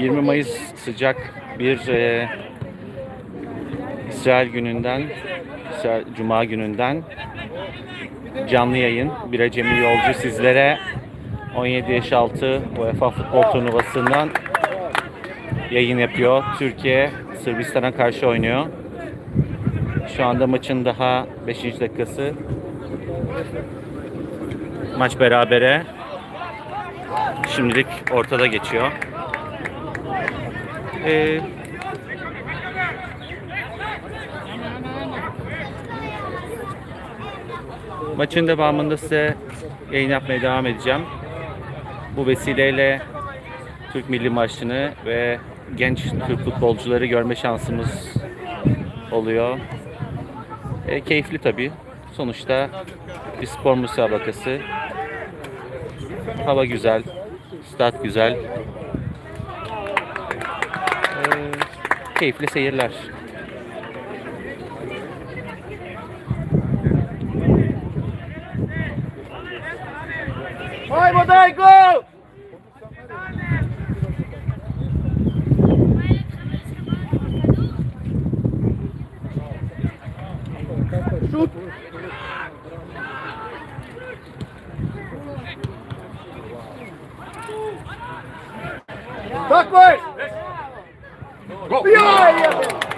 20 Mayıs sıcak bir e, İsrail gününden, İsrail, Cuma gününden canlı yayın. Bir acemi yolcu sizlere 17 yaş altı UEFA futbol turnuvasından yayın yapıyor. Türkiye Sırbistan'a karşı oynuyor. Şu anda maçın daha 5. dakikası. Maç berabere. Şimdilik ortada geçiyor. Ee, maçın devamında size yayın yapmaya devam edeceğim. Bu vesileyle Türk milli maçını ve genç Türk futbolcuları görme şansımız oluyor. E, keyifli tabii. Sonuçta bir spor müsabakası. Hava güzel, stat güzel. كيف لسه يلاش هاي بداي Backwards! Gol! Pioia,